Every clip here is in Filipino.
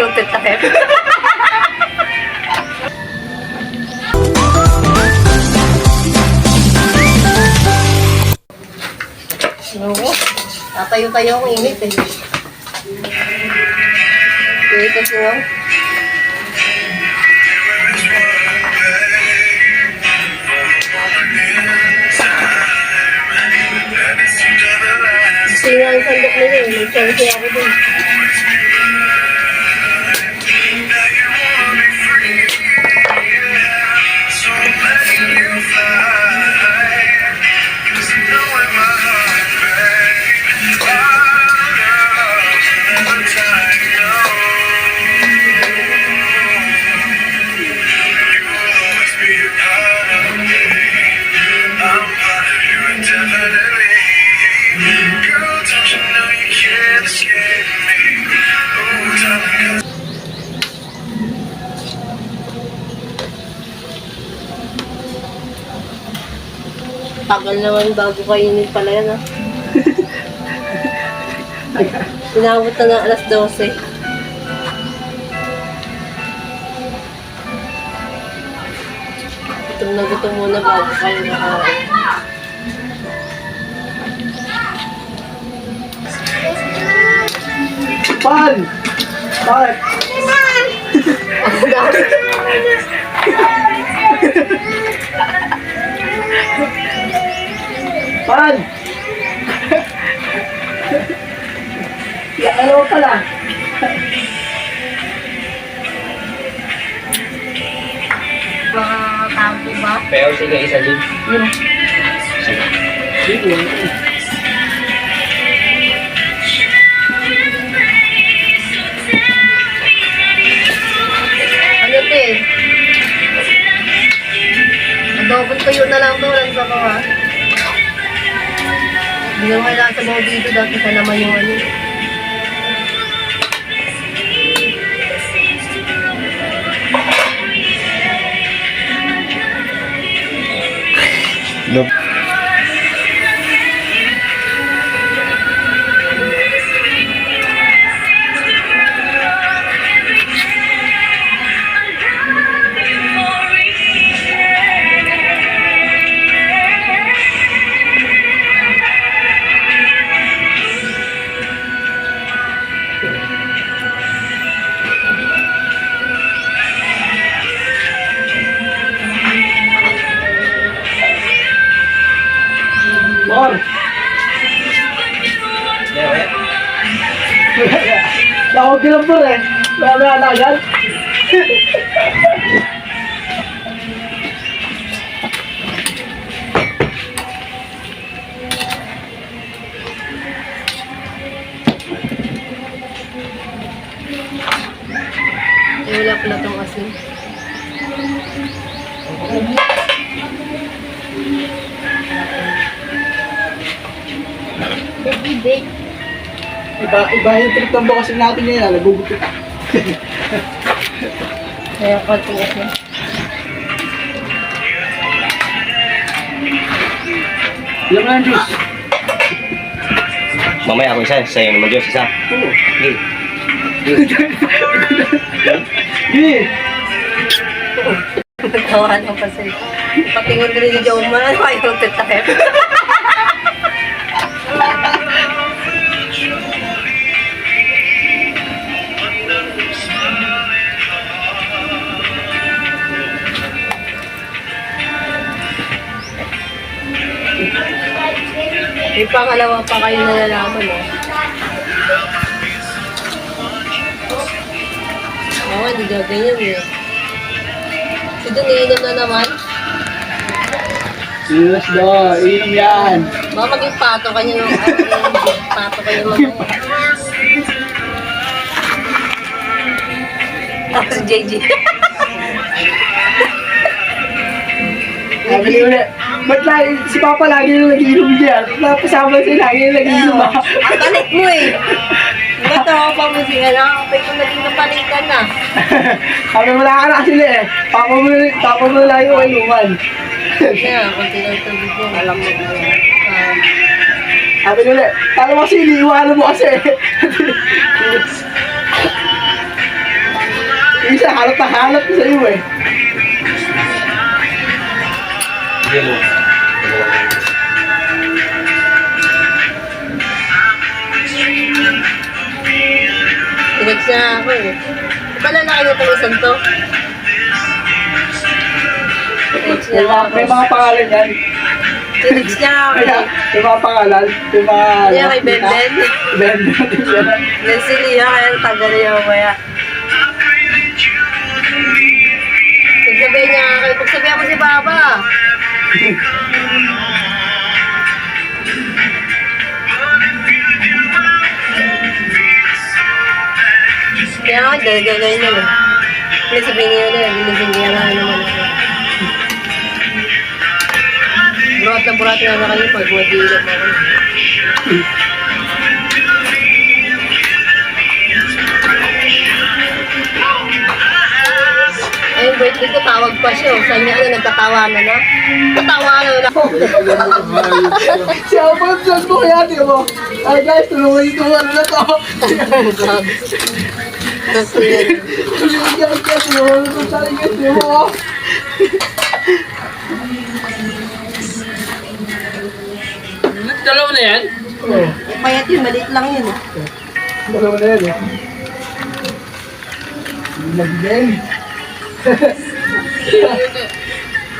yung titakip. Oo. Tatayo-tayo ang init eh. Init kasi nga. Gusto nga ang sandok nila eh. Nag-chance ako dun. Tagal naman bago kainin pala yan ah. Inabot na ng alas 12. Gutom na gutom muna bago kayo nakain. Pan! Bakit? Ang dami. Pan! Ya, ano pala? Mga tampo ba? Pero sige, isa din. Sige. Ano to eh? Adobo tuyo na lang to. Walang sa mga. Hindi naman kailangan sa mga dito. Dati ka naman yung ano. Tawag lang po eh. Wala na na agad. Wala pala tong asin. Baby bake. Iba, iba yung trip ng boxing natin ngayon. Nagugutot. Kaya konting asin. Ilan na yung juice? Mamaya ako isa, sa'yo naman Diyos isa. Oo. Okay. Sige. Nagtawahan ang pasin. Patingin rin ni Joe man. Ano yung pangalawa pa kayo nalalaman, oh. Oo, hindi gaganyan eh. Si Don, iinom na naman. Yes, do. Inom yan. Baka maging pato ka niya ng pato ka. Tapos si JJ. Sabi ulit, ba't lagi, si Papa lagi na nag-inom diyan? Napasama siya lagi na nag-inom ah. Ang palit mo eh. Ba't ako pa mo siya na? Kapag kung naging napalitan na. Sabi wala ka na kasi eh. Papa mo, papa mo lagi ko inuman. Kaya, konti lang tubig mo. Alam mo na. Ah, Sabi ni ulit, paano kasi iniiwanan mo kasi? Isa, halap na halap ko sa iyo eh. Yellow. Tinex niya ako eh. Di ba lalaki na itong isang to? Tinex niya ako. may mga pangalan yan. Tinex niya ako eh. may mga pangalan. May mga... Kaya kay Benden. Benden. Yan si Lia, kaya tagal niya ako kaya. Pagsabihin niya, pagsabihan ko si Papa. Gagagay niya eh. Hindi sabihin niya na, ginising niya na naman ako. Burat na burat nga na kayo pag madilip ako. Ayun, birthday ko, tawag pa siya. oh. Niya, ano, nagtatawanan na? Tatawanan na ako. Si Abang Diyos mo kaya, di mo. Ay guys, tulungan ito, ano na to. Dalawa na yan? Oh, payat yun, maliit lang yun. eh. dalawa na yan eh.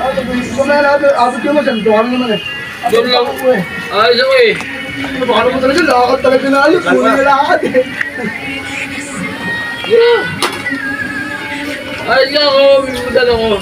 Ah, kumaya na, abot santo kami naman eh. Doon lang. Ako eh. Ayos ako eh. Baka naman talaga, lakad talaga na alis. Puro na lakad eh. Ayos nga ako. Bimudan ako.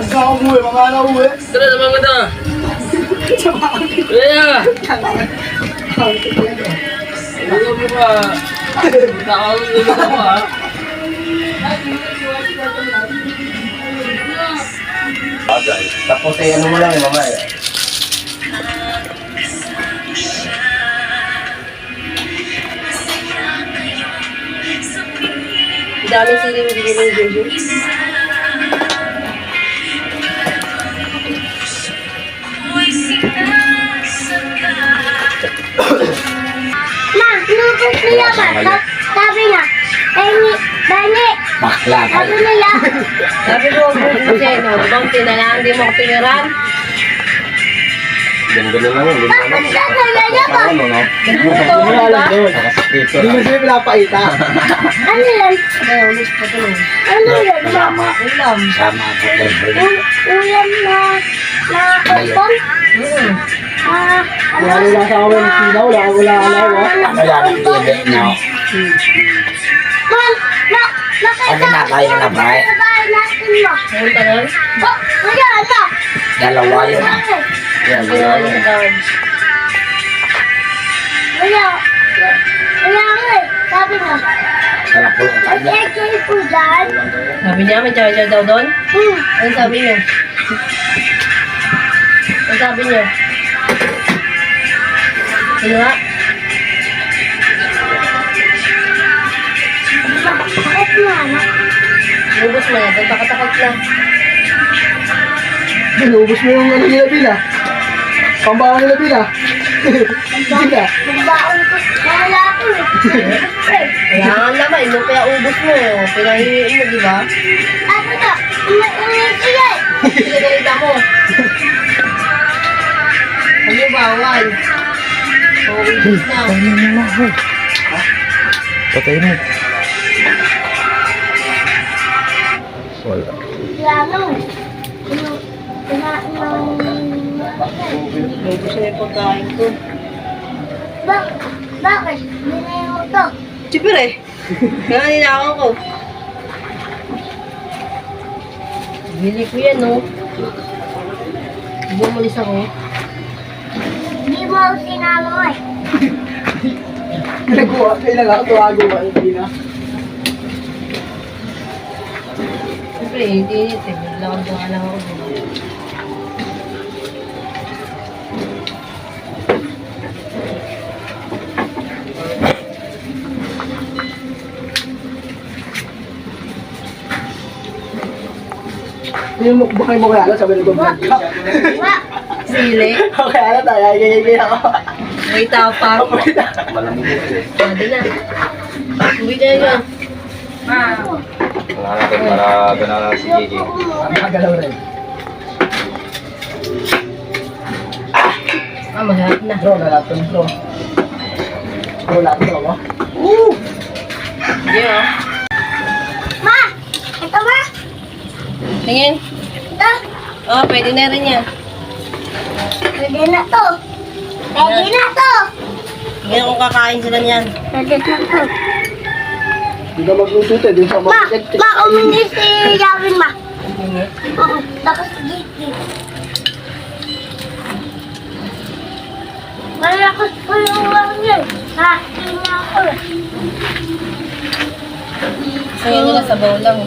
Sa ako eh, anak ko eh. Tara na mga ta. Kaya. Ano mo ka? Nakawin na ako ha. Tapos eh, ano mo lang eh, mama eh. Ang daming sili mo bigyan ng Jojo. Ma, nubos nila ba? Sa- Sabi na, Dani, Dani, Bakla. sabi nila, Sabi ko, kasi no, di ba ang tinalaan, di mo ako tiniran? Ganun-ganun lang yun. Lang. Basta talaga ba? Ano, no? Ito, di ba? Nakasakristo Hindi mo lang. sila pinapaita. ano yan? Ano yan? Sama. Ulam. Sama ako. Ulam na, na? Hmm. Ah, ano? Wala sa akin ng sinaw, wala wala wala wala. Ano yan? Man, na, nakita Ano na kayo na ba? sa bahay natin mo. Ayun ka nun? Oh, kuya, ano? Dalawa yun ah. Ano sa daan? Kuya, kuya nga eh, sabi na, Sarap po ang kanya. may kay po dyan. Sabi niya, may charger daw doon? Hmm, Ano sabi niya? Ano sabi niya? Sino nga? bakit na, anak? Lubos mo na, tatakot lang. Inubos mo yung ano nila bila. Pambahan nila bila. Bila. Magbaon ko, wala ko eh. Eh, Kaya nga naman, no, kaya ubos mo. Pinahihiin mo, di ba? Ano na, umiinit siya eh. Pinagalita mo. Ano bawal? Oo, ubos na. Patay mo. Wala. Lalo. Ubos na yung pagkain ko. Bak bakit? Binay mo to. Siyempre. Kaya ninakaw ko. Bili ko yan, no? Bumulis ako. Hindi mo ako sinama ko eh. Nagkuha, kailan lang, tuwago ka yung bila. Siyempre, hindi eh. Naglakad ka lang ako. Yung mukbang mo kaya, sabi ko, vlog ka. Wa, Sili. Okay, alam tayo, gagagay ako. May tapang. Malamig yun eh. Pwede na. Uwi na yun. Wala natin para gano'n si Gigi. Ang magalaw rin. Ah, mahirap na. Bro, nalatun bro. Bro, lahat bro, oh. Hindi oh. Ma! Ito ba? Tingin. Oh, pwede na rin yan. Pwede na to. Pwede na to. Tingnan kung kakain sila niyan. Pwede na to. Hindi ka magluto ito, di ka Ma! Ma, umingi si Gavin, ma. Oo. Tapos Gigi. Malakas po yung ulang yun. Nakakita niya ako. Kaya nila sa bowl lang.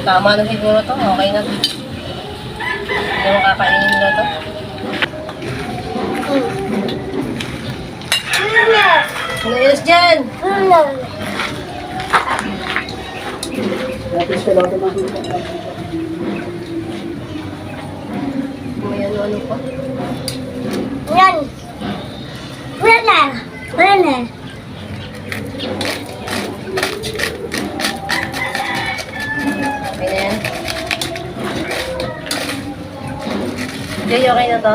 Tama na siguro to. Okay na to. Hindi mo kakainin nila to. Ano? Ano dyan? Ano? May ano-ano pa. Yan. Na to?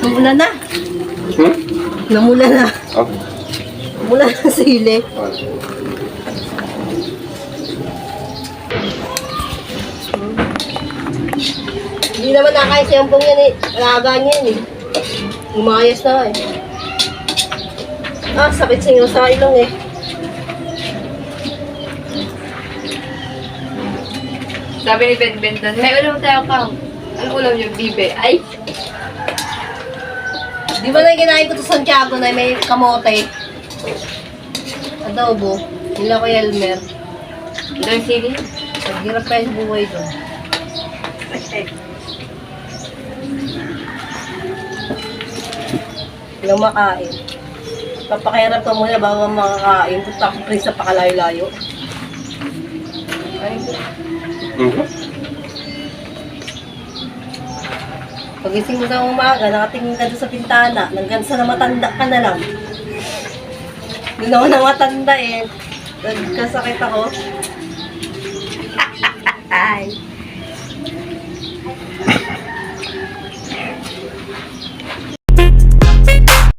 Namula na. Hmm? Namula na. Oh. Mula na sa hili. Hindi naman nakain si Ampong yan eh. Alaga niya yan eh. Umayos na eh. Ah, sakit singaw sa ilong eh. Sabi ni Ben Ben doon, may ulam tayo kang. Ano ulam yung bibe? Ay, Di ba na kinain ko sa Santiago na may kamote? Adobo. Nila ko Elmer. doon sili. Naghirap pa yung buhay doon. Walang makain. Papakirap ka muna bago makakain. Punta ko sa pakalayo-layo. Ay, Mhm. Pagising mo sa umaga, nakatingin ka doon sa pintana, hanggang sa namatanda ka na lang. Hindi naman namatanda eh. Nagkasakit ako. Ay.